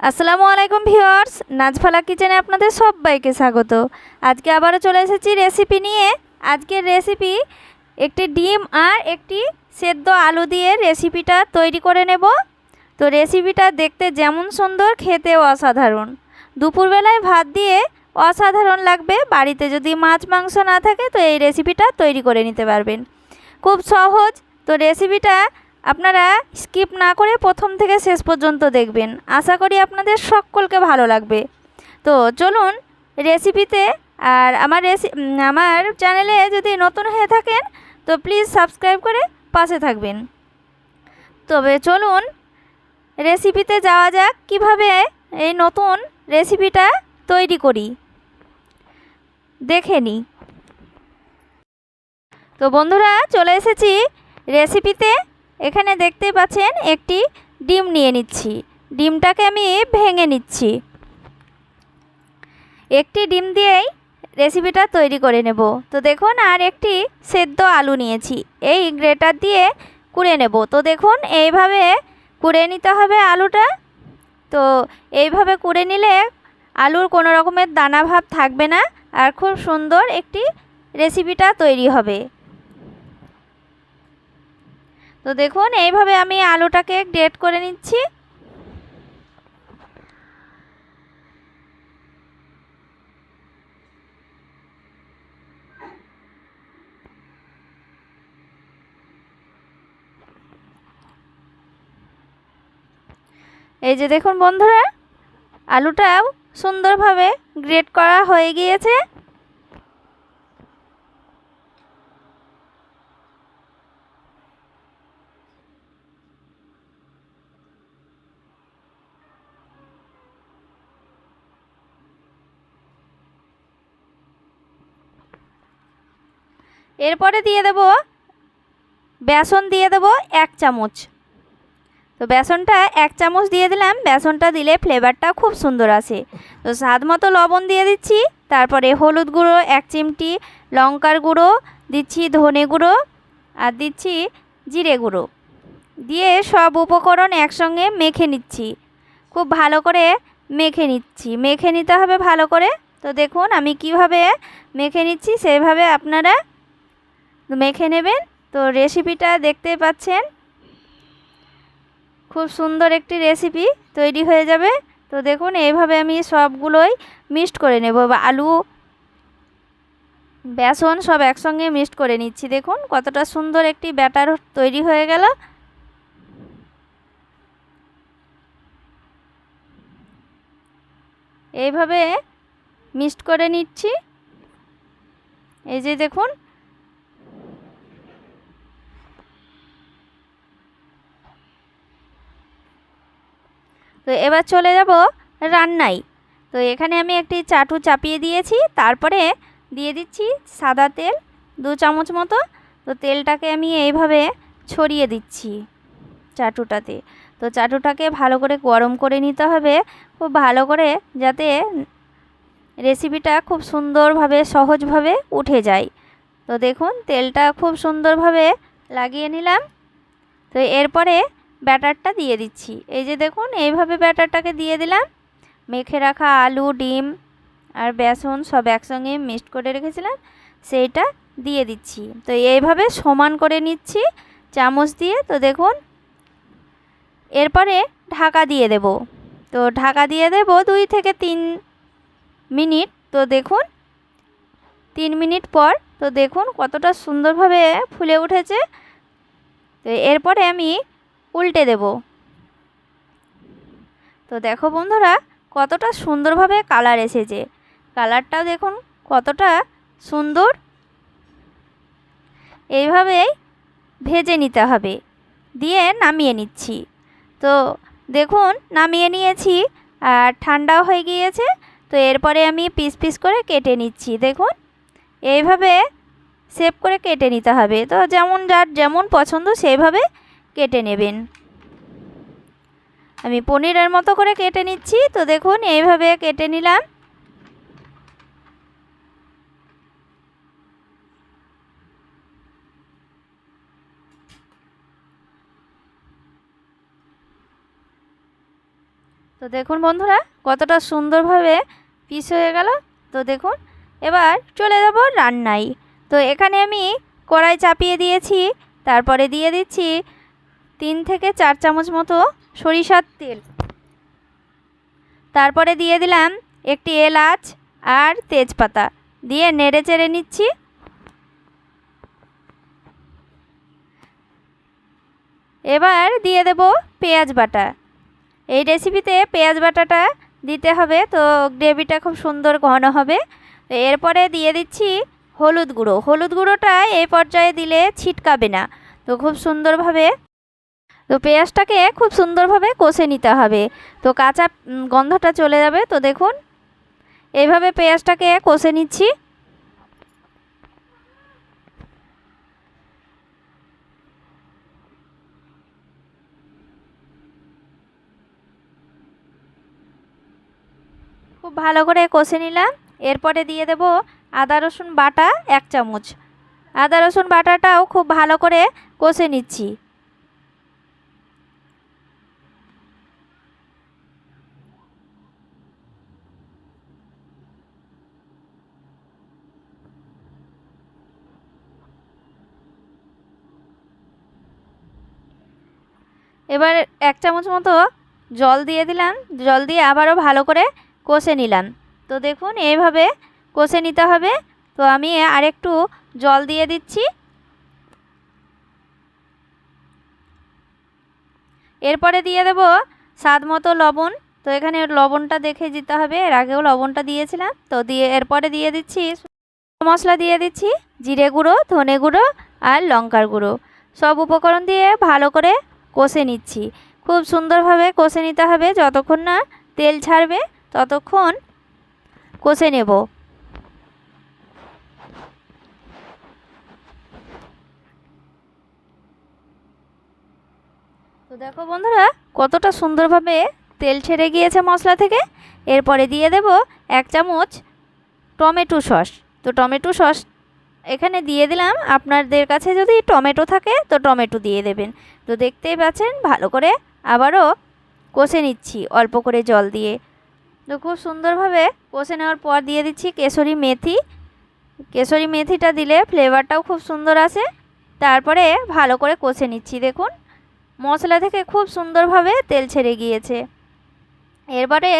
আসসালামু আলাইকুম ভিউয়ার্স, নাজফালা কিচেনে আপনাদের সবাইকে স্বাগত। আজকে আবারও চলে এসেছি রেসিপি নিয়ে। আজকের রেসিপি একটি ডিম আর একটি সেদ্ধ আলু দিয়ে রেসিপিটা তৈরি করে নেব। তো রেসিপিটা দেখতে যেমন সুন্দর, খেতেও অসাধারণ। দুপুরবেলায় ভাত দিয়ে অসাধারণ লাগবে। বাড়িতে যদি মাছ মাংস না থাকে, তো এই রেসিপিটা তৈরি করে নিতে পারবেন। খুব সহজ। তো রেসিপিটা আপনারা স্কিপ না করে প্রথম থেকে শেষ পর্যন্ত দেখবেন। আশা করি আপনাদের সকলকে ভালো লাগবে। তো চলুন রেসিপিতে আর আমার রেসি আমার চ্যানেলে যদি নতুন হয়ে থাকেন, তো প্লিজ সাবস্ক্রাইব করে পাশে থাকবেন। তবে চলুন রেসিপিতে যাওয়া যাক, কীভাবে এই নতুন রেসিপিটা তৈরি করি। দেখে নিই তো বন্ধুরা, চলে এসেছি রেসিপিতে এখানে দেখতে পাচ্ছেন একটি ডিম নিয়ে নিচ্ছি। ডিমটাকে আমি ভেঙে নিচ্ছি। একটি ডিম দিয়েই রেসিপিটা তৈরি করে নেব। তো দেখুন, আর একটি সেদ্ধ আলু নিয়েছি। এই গ্রেটার দিয়ে কুড়ে নেব। তো দেখুন, এইভাবে কুড়ে নিতে হবে আলুটা। তো এইভাবে কুড়ে নিলে আলুর কোনো রকমের দানা ভাব থাকবে না। আর খুব সুন্দর একটি রেসিপিটা তৈরি হবে। তো দেখুন, এইভাবে আমি আলুটাকে গ্রেট করে নিচ্ছি। এই যে দেখুন বন্ধুরা, আলুটাও সুন্দরভাবে গ্রেট করা হয়ে গিয়েছে। এরপরে দিয়ে দেব বেসন দিয়ে দেব এক চামচ। তো বেসনটা এক চামচ দিয়ে দিলাম। বেসনটা দিলে ফ্লেভারটা খুব সুন্দর আসে। তো স্বাদ মতো লবণ দিয়ে দিচ্ছি। তারপরে হলুদ গুঁড়ো, এক চিমটি লঙ্কার গুঁড়ো, দিচ্ছি ধনে গুঁড়ো আর দিচ্ছি জিরে গুঁড়ো। দিয়ে সব উপকরণ একসঙ্গে মেখে নিচ্ছি। খুব ভালো করে মেখে নিচ্ছি। মেখে নিতে হবে ভালো করে। তো দেখুন আমি কীভাবে মেখে নিচ্ছি। সেভাবে আপনারা মেখে নেবেন। তো রেসিপিটা দেখতে পাচ্ছেন। খুব সুন্দর একটি রেসিপি তৈরি হয়ে যাবে। তো দেখুন এইভাবে আমি সবগুলোই মিক্সড করে নেব। আলু, বেসন সব একসঙ্গে মিক্সড করে নিচ্ছি। দেখুন, কতটা সুন্দর একটি ব্যাটার তৈরি হয়ে গেল। এইভাবে মিক্সড করে নিচ্ছি। এই যে দেখুন তো এবার চলে যাব রান্নায়। তো এখানে আমি একটি চাটু চাপিয়ে দিয়েছি, তারপরে দিয়ে দিচ্ছি সাদা তেল, দু চামচ মতো। তো তেলটাকে আমি এইভাবে ছড়িয়ে দিচ্ছি চাটুটাতে। তো চাটুটাকে ভালো করে গরম করে নিতে হবে, খুব ভালো করে যাতে রেসিপিটা খুব সুন্দরভাবে, সহজভাবে উঠে যায়। তো দেখুন, তেলটা খুব সুন্দরভাবে লাগিয়ে নিলাম। তো এরপরে ব্যাটারটা দিয়ে দিচ্ছি। এই যে দেখুন, এইভাবে ব্যাটারটাকে দিয়ে দিলাম। মেখে রাখা আলু, ডিম আর বেসন সব একসঙ্গে মিক্সড করে রেখেছিলাম, সেইটা দিয়ে দিচ্ছি। তো এইভাবে সমান করে নিচ্ছি চামচ দিয়ে। তো দেখুন, এরপরে ঢাকা দিয়ে দেব। তো ঢাকা দিয়ে দেব দুই থেকে তিন মিনিট। তো দেখুন, তিন মিনিট পর, তো দেখুন কতটা সুন্দরভাবে ফুলে উঠেছে। তো এরপরে আমি উল্টে দেব। তো দেখো বন্ধুরা, কতটা সুন্দরভাবে কালার এসেছে। কালারটাও দেখুন কতটা সুন্দর। এইভাবেই ভেজে নিতে হবে। দিয়ে নামিয়ে নিচ্ছি। তো দেখুন নামিয়ে নিয়েছি, আর ঠান্ডাও হয়ে গিয়েছে। তো এরপরে আমি পিস পিস করে কেটে নিচ্ছি। দেখুন, এইভাবে সেভ করে কেটে নিতে হবে। তো যেমন যার যেমন পছন্দ সেইভাবে কেটে নেবেন। আমি পনিরের মতো করে কেটে নিচ্ছি। তো দেখুন, এইভাবে কেটে নিলাম। তো দেখুন বন্ধুরা, কতটা সুন্দরভাবে পিস হয়ে গেল। তো দেখুন, এবার চলে যাব রান্নায়। তো এখানে আমি কড়াই চাপিয়ে দিয়েছি, তারপরে দিয়ে দিচ্ছি তিন থেকে চার চামচ মতো সরিষার তেল। তারপরে দিয়ে দিলাম একটি এলাচ আর তেজপাতা। দিয়ে নেড়ে চেড়ে নিচ্ছি। এবার দিয়ে দেব পেঁয়াজ বাটা। এই রেসিপিতে পেঁয়াজ বাটাটা দিতে হবে, তো গ্রেভিটা খুব সুন্দর ঘন হবে। এরপরে দিয়ে দিচ্ছি হলুদ গুঁড়ো। হলুদ গুঁড়োটা এই পর্যায়ে দিলে ছিটকাবে না। তো খুব সুন্দরভাবে তো পেঁয়াজটাকে খুব সুন্দরভাবে কষে নিতে হবে। তো কাঁচা গন্ধটা চলে যাবে, তো দেখুন। এইভাবে পেঁয়াজটাকে কষে নিচ্ছি। খুব ভালো করে কষে নিলাম। এরপরে দিয়ে দেব আদা, রসুন বাটা এক চামচ। আদা, রসুন বাটাটাও খুব ভালো করে কষে নিচ্ছি। এবার এক চামচ মতো জল দিয়ে দিলাম। জল দিয়ে আবারও ভালো করে কষে নিলাম। তো দেখুন, এইভাবে কষে নিতে হবে। তো আমি আরেকটু জল দিয়ে দিচ্ছি। এরপরে দিয়ে দেব স্বাদ মতো লবণ। তো এখানে লবণটা দেখে দিতে হবে। এর আগেও লবণটা দিয়েছিলাম। তো দিয়ে এরপরে দিয়ে দিচ্ছি মশলা দিয়ে দিচ্ছি জিরে গুঁড়ো, ধনে গুঁড়ো আর লঙ্কার গুঁড়ো। সব উপকরণ দিয়ে ভালো করে কষে নিচ্ছি। খুব সুন্দরভাবে কষে নিতে হবে। যতক্ষণ না তেল ছাড়বে, ততক্ষণ কষে নেব। তো দেখো বন্ধুরা, কতটা সুন্দরভাবে তেল ছেড়ে গিয়েছে মশলা থেকে। এরপরে দিয়ে দেব এক চামচ টমেটো সস। তো টমেটো সস এখানে দিয়ে দিলাম। আপনাদের কাছে যদি টমেটো থাকে, তো টমেটো দিয়ে দেবেন। তো দেখতেই পাচ্ছেন, ভালো করে আবারও কষে নিচ্ছি অল্প করে জল দিয়ে। তো খুব সুন্দরভাবে কষে নেওয়ার পর দিয়ে দিচ্ছি কেশরি মেথি। কেশরি মেথিটা দিলে ফ্লেভারটাও খুব সুন্দর আসে। তারপরে ভালো করে কষে নিচ্ছি, দেখুন। মশলা থেকে খুব সুন্দরভাবে তেল ছেড়ে গিয়েছে। এরপরে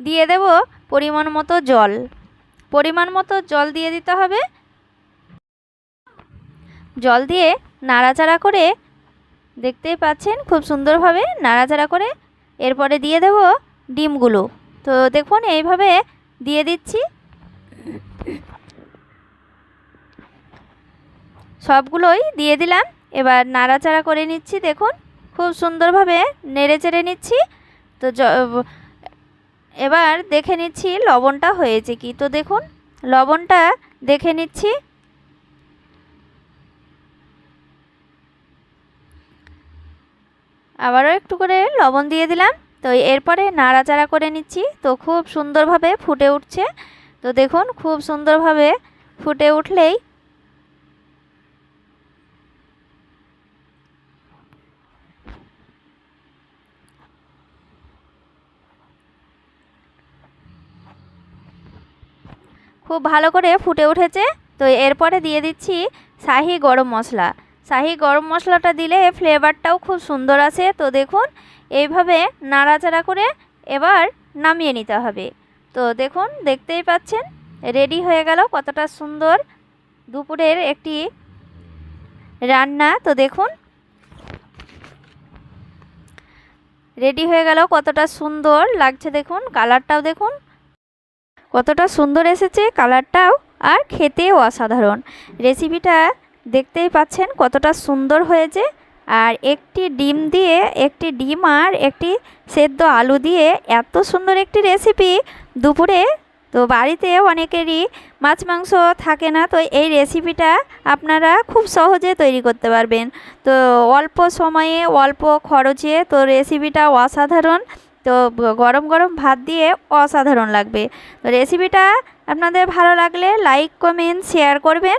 দিয়ে দেব পরিমাণ মতো জল। পরিমাণ মতো জল দিয়ে দিতে হবে। জল দিয়ে নাড়াচাড়া করে দেখতেই পাচ্ছেন খুব সুন্দরভাবে নাড়াচাড়া করে এরপরে দিয়ে দেব ডিমগুলো। তো দেখুন, এইভাবে দিয়ে দিচ্ছি। সবগুলোই দিয়ে দিলাম। এবার নাড়াচাড়া করে নিচ্ছি, দেখুন, খুব সুন্দরভাবে নেড়ে চেড়ে নিচ্ছি। তো এবার দেখে নিচ্ছি লবণটা হয়েছে কি। তো দেখুন, লবণটা দেখে নিচ্ছি। আবারও একটু করে লবণ দিয়ে দিলাম। তো এরপরে নাড়াচাড়া করে নিচ্ছি। তো খুব সুন্দরভাবে ফুটে উঠছে। তো দেখুন, খুব সুন্দরভাবে ফুটে উঠলেই খুব ভালো করে ফুটে উঠেছে। তো এরপরে দিয়ে দিচ্ছি শাহি গরম মশলা। শাহি গরম মশলাটা দিলে ফ্লেভারটাও খুব সুন্দর আসে তো দেখুন, এইভাবে নাড়াচাড়া করে এবার নামিয়ে নিতে হবে। তো দেখুন, দেখতেই পাচ্ছেন, রেডি হয়ে গেল কতটা সুন্দর দুপুরের একটি রান্না। তো দেখুন, রেডি হয়ে গেল কতটা সুন্দর লাগছে দেখুন, কালারটাও দেখুন। কতটা সুন্দর এসেছে, কালারটাও আর খেতেও অসাধারণ। রেসিপিটা দেখতেই পাচ্ছেন কতটা সুন্দর হয়েছে। আর একটি ডিম দিয়ে, একটি ডিম আর একটি সেদ্ধ আলু দিয়ে এত সুন্দর একটি রেসিপি দুপুরে। তো বাড়িতে অনেকেরই মাছ, মাংস থাকে না, তো এই রেসিপিটা আপনারা খুব সহজে তৈরি করতে পারবেন। তো অল্প সময়ে, অল্প খরচে তো রেসিপিটা অসাধারণ। তো গরম গরম ভাত দিয়ে অসাধারণ লাগবে। তো রেসিপিটা আপনাদের ভালো লাগলে লাইক কমেন্ট শেয়ার করবেন।